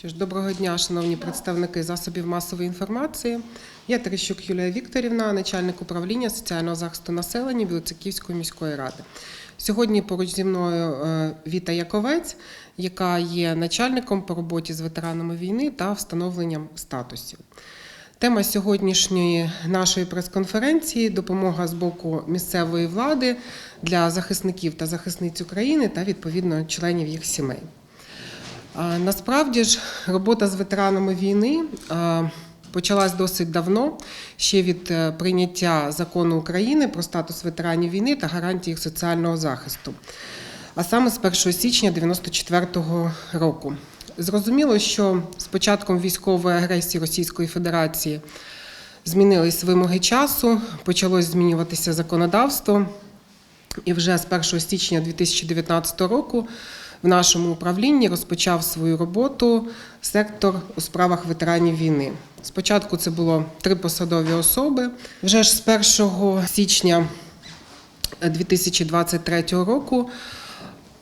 Що доброго дня, шановні представники засобів масової інформації. Я Терещук Юлія Вікторівна, начальник управління соціального захисту населення Білоцерківської міської ради. Сьогодні поруч зі мною е, Віта Яковець, яка є начальником по роботі з ветеранами війни та встановленням статусів. Тема сьогоднішньої нашої прес-конференції допомога з боку місцевої влади для захисників та захисниць України та відповідно членів їх сімей. Насправді ж робота з ветеранами війни почалась досить давно, ще від е, прийняття закону України про статус ветеранів війни та гарантії їх соціального захисту, а саме з 1 січня 1994 року. Зрозуміло, що з початком військової агресії Російської Федерації змінились вимоги часу, почалось змінюватися законодавство. І вже з 1 січня 2019 року в нашому управлінні розпочав свою роботу сектор у справах ветеранів війни. Спочатку це було три посадові особи. Вже ж з 1 січня 2023 року,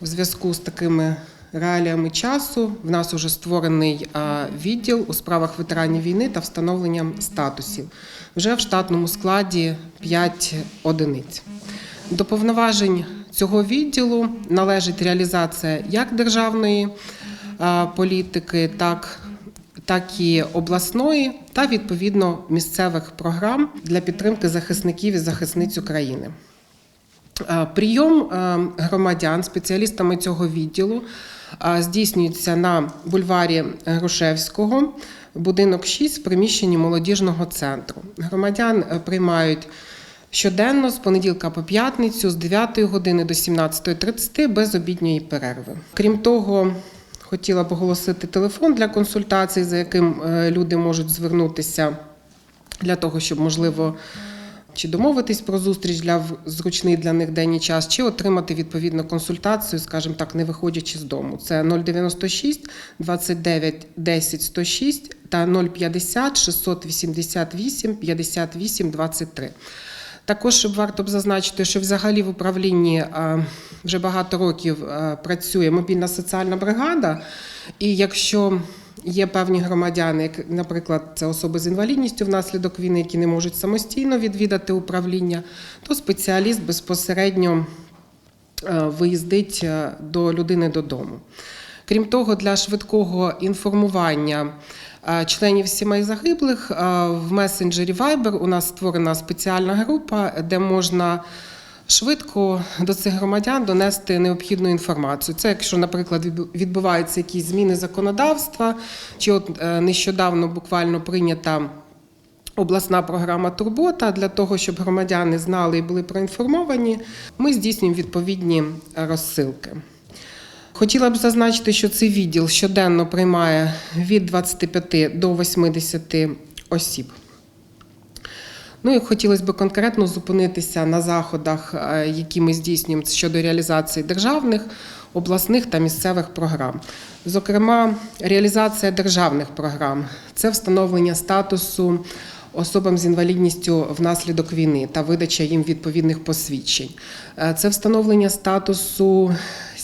в зв'язку з такими реаліями часу, в нас уже створений відділ у справах ветеранів війни та встановленням статусів. Вже в штатному складі 5 одиниць. До повноважень цього відділу належить реалізація як державної політики, так, так і обласної та відповідно місцевих програм для підтримки захисників і захисниць України. Е, Прийом е, громадян спеціалістами цього відділу е, здійснюється на бульварі Грушевського, будинок 6 в приміщенні молодіжного центру. Громадян е, приймають щоденно з понеділка по п'ятницю з 9 години до 17.30 без обідньої перерви. Крім того, хотіла б оголосити телефон для консультацій, за яким е, люди можуть звернутися для того, щоб можливо чи домовитись про зустріч для зручний для них день і час, чи отримати відповідну консультацію, скажімо так, не виходячи з дому. Це 096 29 10 106 та 050 688 58 23. Також варто б зазначити, що взагалі в управлінні е, вже багато років е, працює мобільна соціальна бригада, і якщо є певні громадяни, як, наприклад, це особи з інвалідністю внаслідок війни, які не можуть самостійно відвідати управління, то спеціаліст безпосередньо е, виїздить до людини додому. Крім того, для швидкого інформування членів сімей загиблих е, в месенджері Viber у нас створена спеціальна група, де можна швидко до цих громадян донести необхідну інформацію. Це якщо, наприклад, відбуваються якісь зміни законодавства, чи от е, нещодавно буквально прийнята. Обласна програма Турбота для того, щоб громадяни знали і були проінформовані, ми здійснюємо відповідні е, розсилки. Хотіла б зазначити, що цей відділ щоденно приймає від 25 до 80 осіб. Ну і хотілося б конкретно зупинитися на заходах, е, які ми здійснюємо щодо реалізації державних, обласних та місцевих програм. Зокрема, реалізація державних програм це встановлення статусу особам з інвалідністю внаслідок війни та видача їм відповідних посвідчень. Е, Це встановлення статусу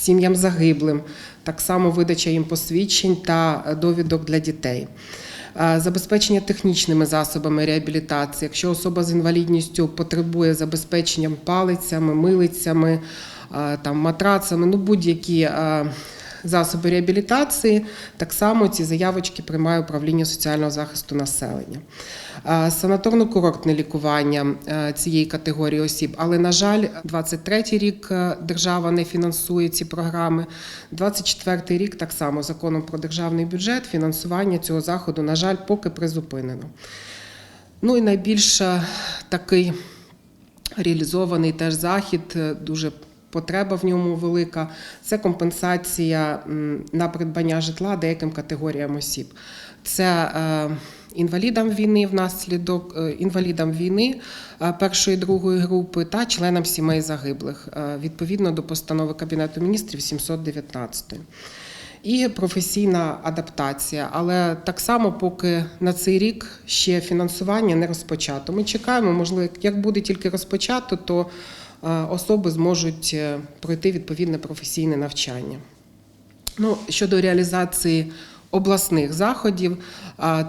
сім'ям загиблим, так само видача їм посвідчень та е, довідок для дітей. Е, Забезпечення технічними засобами реабілітації. Якщо особа з інвалідністю потребує забезпечення палицями, милицями, е, там, матрацами, ну будь-які засоби реабілітації, так само ці заявочки приймає управління соціального захисту населення. Санаторно-курортне лікування е, цієї категорії осіб, але на жаль, 23-й рік е, держава не фінансує ці програми. 24-й рік так само законом про державний бюджет фінансування цього заходу, на жаль, поки призупинено. Ну і найбільш такий реалізований теж захід, е, дуже потреба в ньому велика. Це компенсація на придбання житла деяким категоріям осіб. Це е, інвалідам війни внаслідок е, інвалідам війни е, першої другої групи та членам сімей загиблих відповідно до постанови Кабінету міністрів 719 і професійна адаптація. Але так само, поки на цей рік ще фінансування не розпочато. Ми чекаємо, можливо, як буде тільки розпочато, то особи зможуть е, пройти відповідне професійне навчання. Ну, щодо реалізації обласних заходів.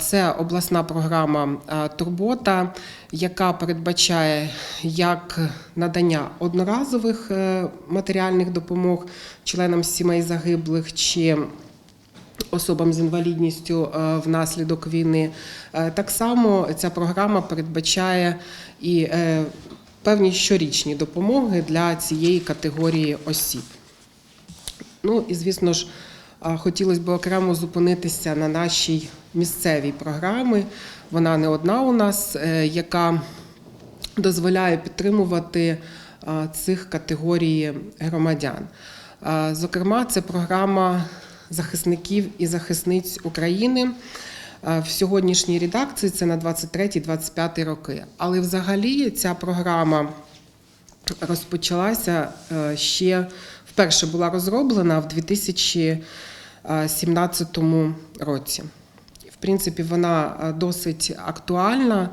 Це обласна програма Турбота, яка передбачає як надання одноразових е, матеріальних допомог членам сімей загиблих чи особам з інвалідністю е, внаслідок війни. Е, Так само ця програма передбачає і е, певні щорічні допомоги для цієї категорії осіб. Ну і звісно ж, хотілося б окремо зупинитися на нашій місцевій програмі. Вона не одна у нас, е, яка дозволяє підтримувати цих категорій громадян. Зокрема, це програма захисників і захисниць України. А, В сьогоднішній редакції це на 23-25 роки. Але взагалі ця програма розпочалася е, ще вперше була розроблена в 2017 році. В принципі, вона е, досить актуальна.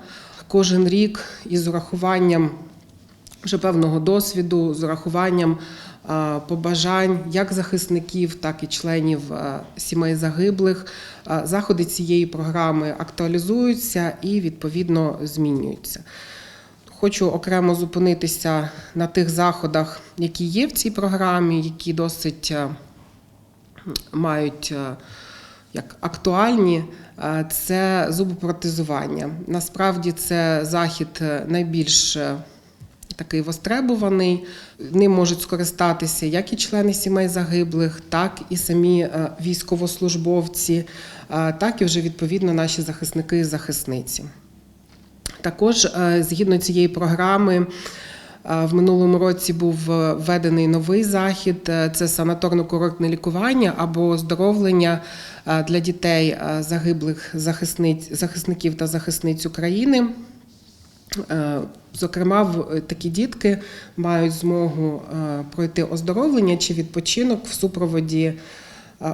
Кожен рік із урахуванням вже певного досвіду, з урахуванням е, побажань як захисників, так і членів е, сімей загиблих. е, Заходи цієї програми актуалізуються і відповідно змінюються. Хочу окремо зупинитися на тих заходах, які є в цій програмі, які досить е, мають е, як актуальні. Е, Це зубопротезування. Насправді це захід е, найбільш е, такий востребуваний. Ним можуть скористатися як і члени сімей загиблих, так і самі е, військовослужбовці, е, так і вже відповідно наші захисники і захисниці. Також е, згідно цієї програми. В минулому році був введений новий захід: це санаторно-курортне лікування або оздоровлення для дітей загиблих захисниць, захисників та захисниць України. Е, Зокрема, такі дітки мають змогу е, пройти оздоровлення чи відпочинок в супроводі е,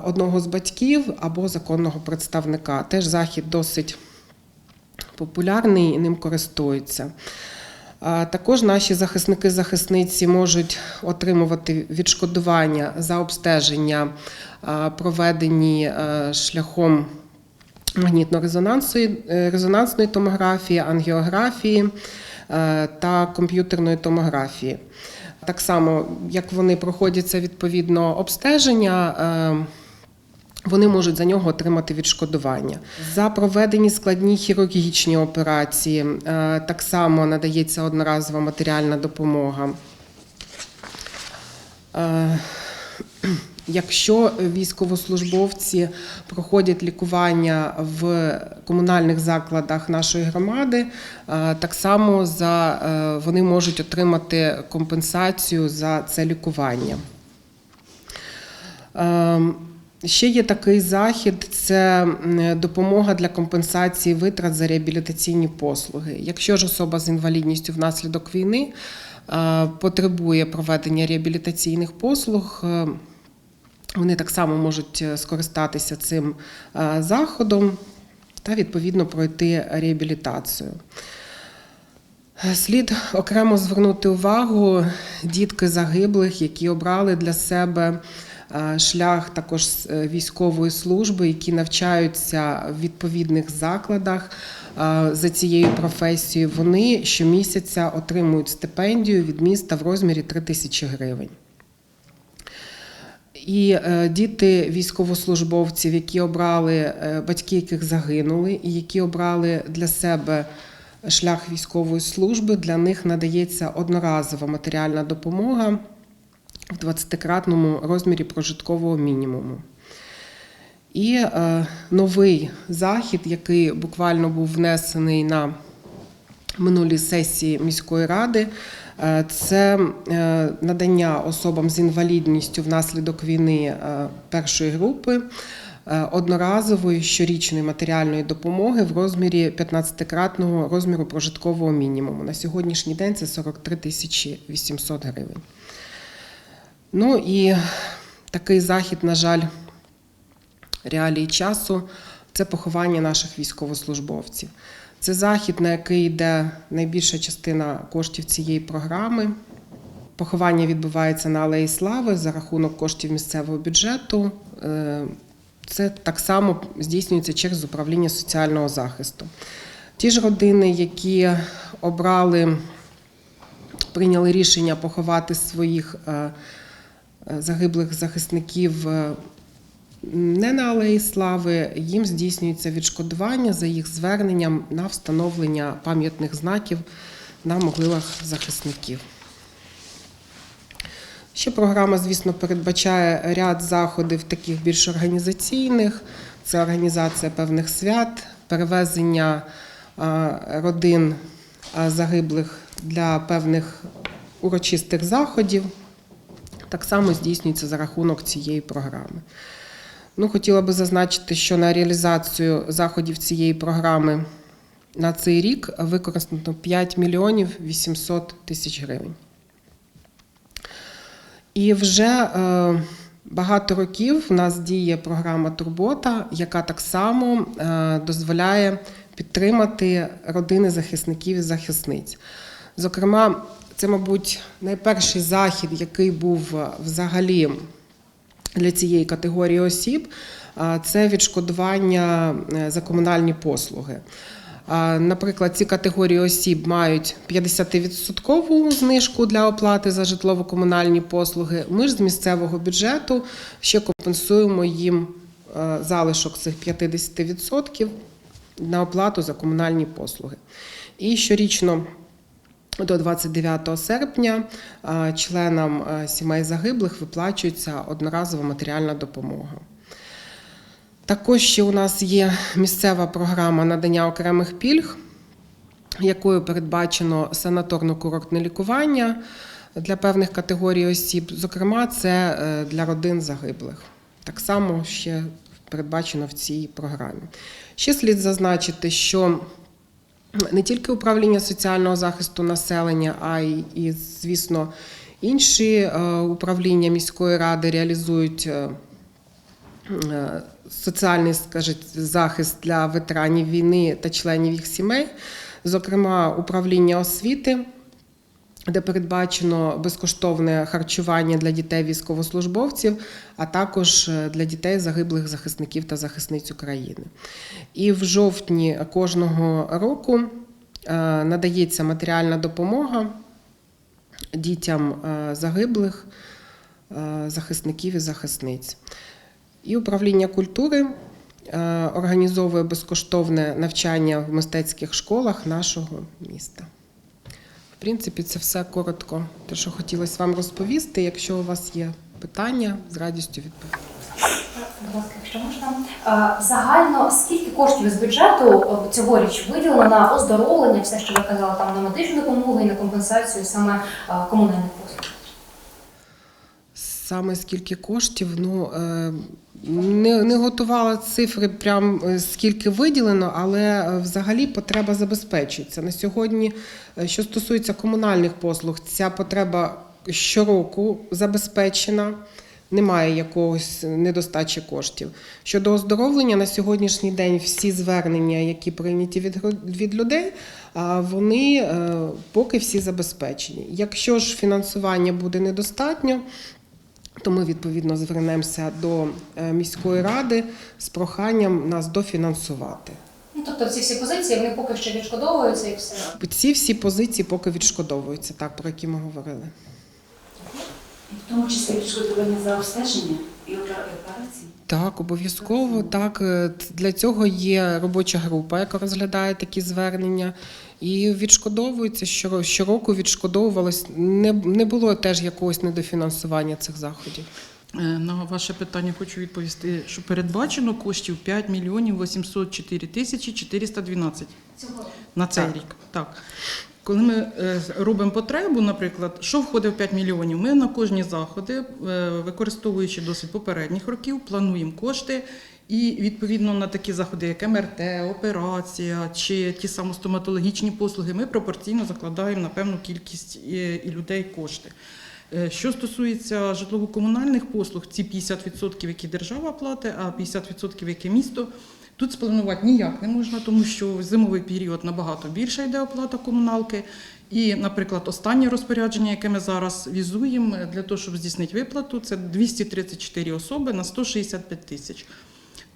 одного з батьків або законного представника. Теж захід досить популярний і ним користуються. Також наші захисники-захисниці можуть отримувати відшкодування за обстеження, проведені е, шляхом магнітно-резонансної е, томографії, ангіографії е, та комп'ютерної томографії. Так само, як вони проходяться відповідно обстеження. е, вони можуть за нього отримати відшкодування. За проведені складні хірургічні операції так само надається одноразова матеріальна допомога. Е, Якщо військовослужбовці проходять лікування в комунальних закладах нашої громади, е, так само за, е, вони можуть отримати компенсацію за це лікування. Ем, Ще є такий захід: це допомога для компенсації витрат за реабілітаційні послуги. Якщо ж особа з інвалідністю внаслідок війни е, потребує проведення реабілітаційних послуг, е, вони так само можуть е, скористатися цим е, заходом та відповідно пройти реабілітацію. Слід окремо звернути увагу дітки загиблих, які обрали для себе е, шлях також е, військової служби, які навчаються в відповідних закладах е, за цією професією. Вони щомісяця отримують стипендію від міста в розмірі 3 тисячі гривень. І е, діти військовослужбовців, які обрали е, батьки, яких загинули, і які обрали для себе шлях військової служби, для них надається одноразова матеріальна допомога в 20-кратному розмірі прожиткового мінімуму. І е, новий захід, який буквально був внесений на минулій сесії міської ради. Е, Це е, надання особам з інвалідністю внаслідок війни е, першої групи одноразової щорічної матеріальної допомоги в розмірі 15-кратного розміру прожиткового мінімуму. На сьогоднішній день це 43 тисячі 800 гривень. Ну і такий захід, на жаль, реалії часу це поховання наших військовослужбовців. Це захід, на який йде найбільша частина коштів цієї програми. Поховання відбувається на Алеї Слави за рахунок коштів місцевого бюджету. Е, Це так само здійснюється через управління соціального захисту. Ті ж родини, які обрали, прийняли рішення поховати своїх е, е, загиблих захисників не на Алеї Слави, їм здійснюється відшкодування за їх зверненням на встановлення пам'ятних знаків на могилах захисників. Ще програма, звісно, передбачає ряд заходів таких більш організаційних. Це організація певних свят, перевезення родин загиблих для певних урочистих заходів. Так само здійснюється за рахунок цієї програми. Ну, хотіла би зазначити, що на реалізацію заходів цієї програми на цей рік використано 5 мільйонів 800 тисяч гривень. І вже е, багато років в нас діє програма Турбота, яка так само е, дозволяє підтримати родини захисників і захисниць. Зокрема, це, мабуть, найперший захід, який був е, взагалі для цієї категорії осіб, це відшкодування е, за комунальні послуги. Наприклад, ці категорії осіб мають 50% знижку для оплати за житлово-комунальні послуги. Ми ж з місцевого бюджету ще компенсуємо їм е, залишок цих 50% на оплату за комунальні послуги. І щорічно до 29 серпня членам сімей загиблих виплачується одноразова матеріальна допомога. Також ще у нас є місцева програма надання окремих пільг, якою передбачено санаторно-курортне лікування для певних категорій осіб. Зокрема, це е, для родин загиблих. Так само ще передбачено в цій програмі. Ще слід зазначити, що не тільки управління соціального захисту населення, а й, і, звісно, інші е, управління міської ради реалізують е, е, соціальний скажіть, захист для ветеранів війни та членів їх сімей, зокрема, управління освіти. Де передбачено безкоштовне харчування для дітей військовослужбовців, а також е, для дітей загиблих захисників та захисниць України. І в жовтні кожного року е, надається матеріальна допомога дітям е, загиблих захисників і захисниць. І управління культури організовує безкоштовне навчання в мистецьких школах нашого міста. Принципі, це все коротко, те, що хотілося вам розповісти. Якщо у вас є питання, з радістю відповім. Будь ласка, якщо можна. Загально скільки коштів з бюджету е, цьогоріч виділено на оздоровлення, все, що ви казали, там на медичну допомогу і на компенсацію саме е, комунальних послуг? Саме скільки коштів, ну е, не, не готувала цифри, прям е, скільки виділено, але е, взагалі потреба забезпечується. На сьогодні, що стосується комунальних послуг, ця потреба щороку забезпечена. Немає якогось недостачі коштів. Щодо оздоровлення, на сьогоднішній день всі звернення, які прийняті від, від людей, вони поки всі забезпечені. Якщо ж фінансування буде недостатньо, то ми відповідно звернемося до е, міської ради з проханням нас дофінансувати. Ну, тобто ці всі позиції вони поки що відшкодовуються і все. Ці всі позиції поки відшкодовуються, так про які ми говорили. В тому числі відшкодування за обстеження і операції. Так, обов'язково. Так, Е, для цього є робоча група, яка розглядає такі звернення. І відшкодовується щоро- щороку відшкодовувалось. Не, не було теж якогось недофінансування цих заходів. Е, На ваше питання хочу відповісти, що передбачено коштів 5 мільйонів 804 тисячі 412 Цього на цей Так. рік. Так. Коли ми е, робимо потребу, наприклад, що входить в 5 мільйонів, ми на кожні заходи, е, використовуючи досвід попередніх років, плануємо кошти. І відповідно на такі заходи, як МРТ, операція чи ті самі стоматологічні послуги, ми пропорційно закладаємо на певну кількість е, і людей кошти. Е, Що стосується житлово-комунальних послуг, ці 50%, які держава платить, а 50% яке місто. Тут спланувати ніяк не можна, тому що в зимовий період набагато більше йде оплата комуналки. І, наприклад, останнє розпорядження, яке ми зараз візуємо для того, щоб здійснити виплату, це 234 особи на 165 тисяч.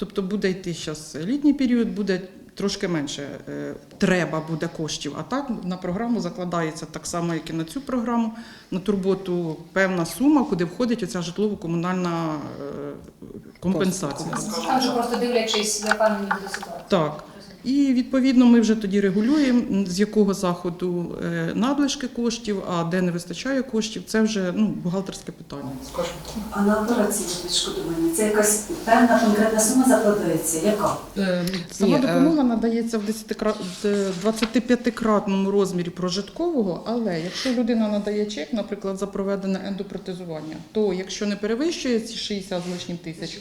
Тобто буде йти зараз літній період, буде трошки менше е, треба буде коштів. А так на програму закладається так само, як і на цю програму, на турботу певна сума, куди входить оця житлово-комунальна е, компенсація. А вже просто дивлячись, яка мені буде ситуація. Так. І відповідно ми вже тоді регулюємо, з якого заходу е, надлишки коштів, а де не вистачає коштів, це вже ну, бухгалтерське питання. А на операції відшкодування це якась певна конкретна сума закладається? Яка? Е, Сама Ні, е, допомога надається в 10-кра- в 25-кратному розмірі прожиткового, але якщо людина надає чек, наприклад, за проведене ендопротезування, то якщо не перевищує ці 60 з лишнім тисяч,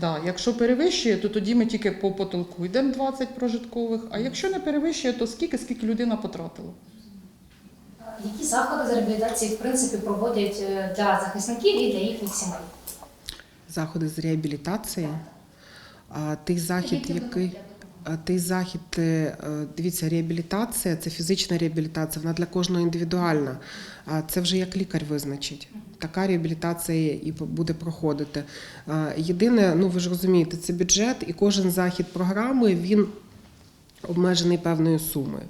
да, якщо перевищує, то тоді ми тільки по потолку йдемо 20 прожиткових, а якщо не перевищує, то скільки, скільки людина потратила. Які заходи з реабілітації в принципі проводять е, для захисників і для їхніх сімей? Заходи з реабілітації. А той захід, який. а Той захід, е, дивіться, реабілітація це фізична реабілітація, вона для кожного індивідуальна. А це вже як лікар визначить. Така реабілітація і буде проходити. Єдине, ну ви ж розумієте, це бюджет, і кожен захід програми він обмежений певною сумою.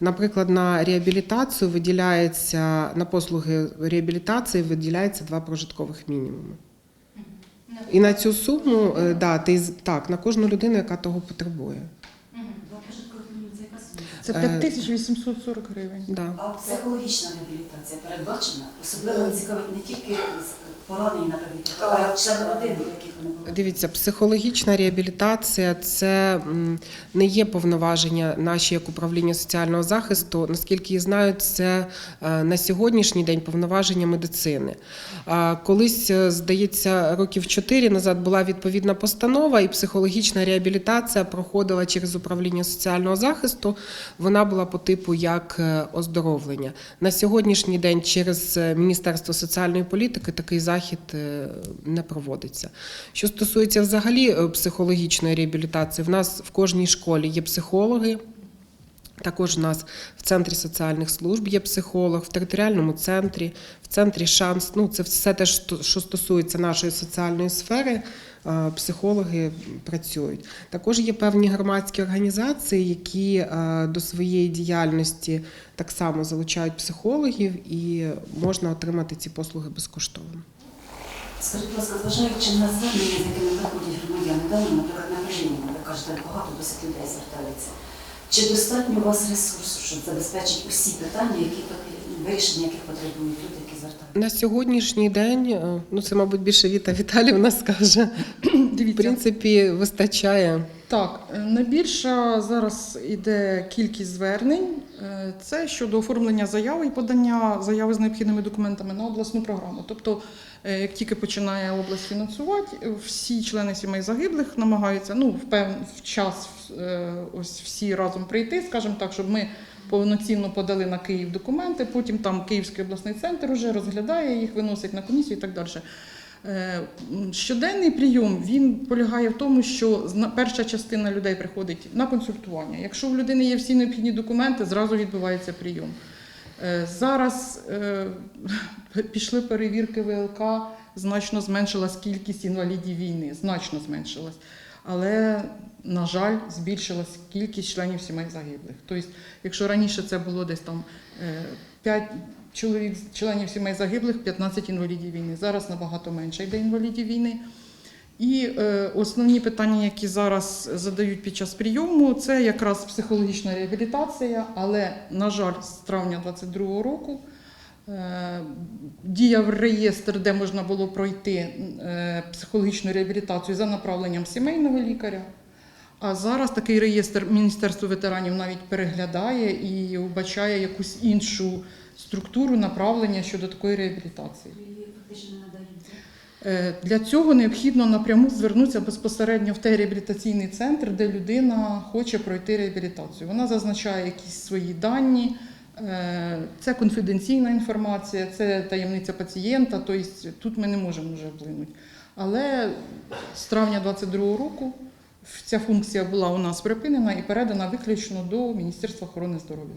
Наприклад, на реабілітацію виділяється на послуги реабілітації виділяється два прожиткових мінімуми. І на цю суму, е, да, ти, з- так, на кожну людину, яка того потребує. Два прожиткових мінімум це яка сума? Це Е, 5840 гривень. Да. А психологічна реабілітація передбачена? Особливо цікавить не тільки поранені, наприклад, члени родини, яких вони були. Дивіться, психологічна реабілітація це не є повноваження наші як управління соціального захисту. Наскільки я знаю, це е, на сьогоднішній день повноваження медицини. Колись, е, здається, років чотири назад була відповідна постанова, і психологічна реабілітація проходила через управління соціального захисту. Вона була по типу як е, оздоровлення. На сьогоднішній день через Міністерство соціальної політики такий захід е, не проводиться. Що стосується взагалі е, психологічної реабілітації, в нас в кожній школі є психологи. Також у нас в центрі соціальних служб є психолог, в територіальному центрі, в центрі шанс. Ну, це все те, що стосується нашої соціальної сфери. е, Психологи працюють. Також є певні громадські організації, які до своєї діяльності так само залучають психологів, і можна отримати ці послуги безкоштовно. Скажіть, будь ласка, зважаючи на звернення, з якими приходять громадяни, дали, наприклад, на Україні, ви кажете, багато досить людей звертається. Чи достатньо у вас ресурсу, щоб забезпечити усі питання, які вирішення яких потребують люди? На сьогоднішній день, е, ну це, мабуть, більше Віта Віталівна скаже. В принципі, вистачає. Так, е, найбільша зараз іде кількість звернень. Е, Це щодо оформлення заяви і подання заяви з необхідними документами на обласну програму. Тобто, як тільки починає область фінансувати, всі члени сімей загиблих намагаються ну, в пев... в час ось всі разом прийти, скажімо так, щоб ми повноцінно подали на Київ документи. Потім там Київський обласний центр вже розглядає їх, виносить на комісію і так далі. Е, Щоденний прийом він полягає в тому, що перша частина людей приходить на консультування. Якщо в людини є всі необхідні документи, зразу відбувається прийом. Е, Зараз е, пішли перевірки ВЛК, значно зменшилась кількість інвалідів війни, значно зменшилась. Але, на жаль, збільшилась кількість членів сімей загиблих. Тобто, якщо раніше це було десь там 5 чоловік, членів сімей загиблих, 15 інвалідів війни. Зараз набагато менше йде інвалідів війни. І е, основні питання, які зараз задають під час прийому, це якраз психологічна реабілітація, але, на жаль, з травня 2022 року е, діяв реєстр, де можна було пройти е, психологічну реабілітацію за направленням сімейного лікаря. А зараз такий реєстр Міністерство ветеранів навіть переглядає і вбачає якусь іншу структуру направлення щодо такої реабілітації. Е, Для цього необхідно напряму звернутися безпосередньо в той реабілітаційний центр, де людина хоче пройти реабілітацію. Вона зазначає якісь свої дані. Е, Це конфіденційна інформація, це таємниця пацієнта, тобто тут ми не можемо вже вплинути. Але з травня 2022 року ця функція була у нас припинена і передана виключно до Міністерства охорони здоров'я.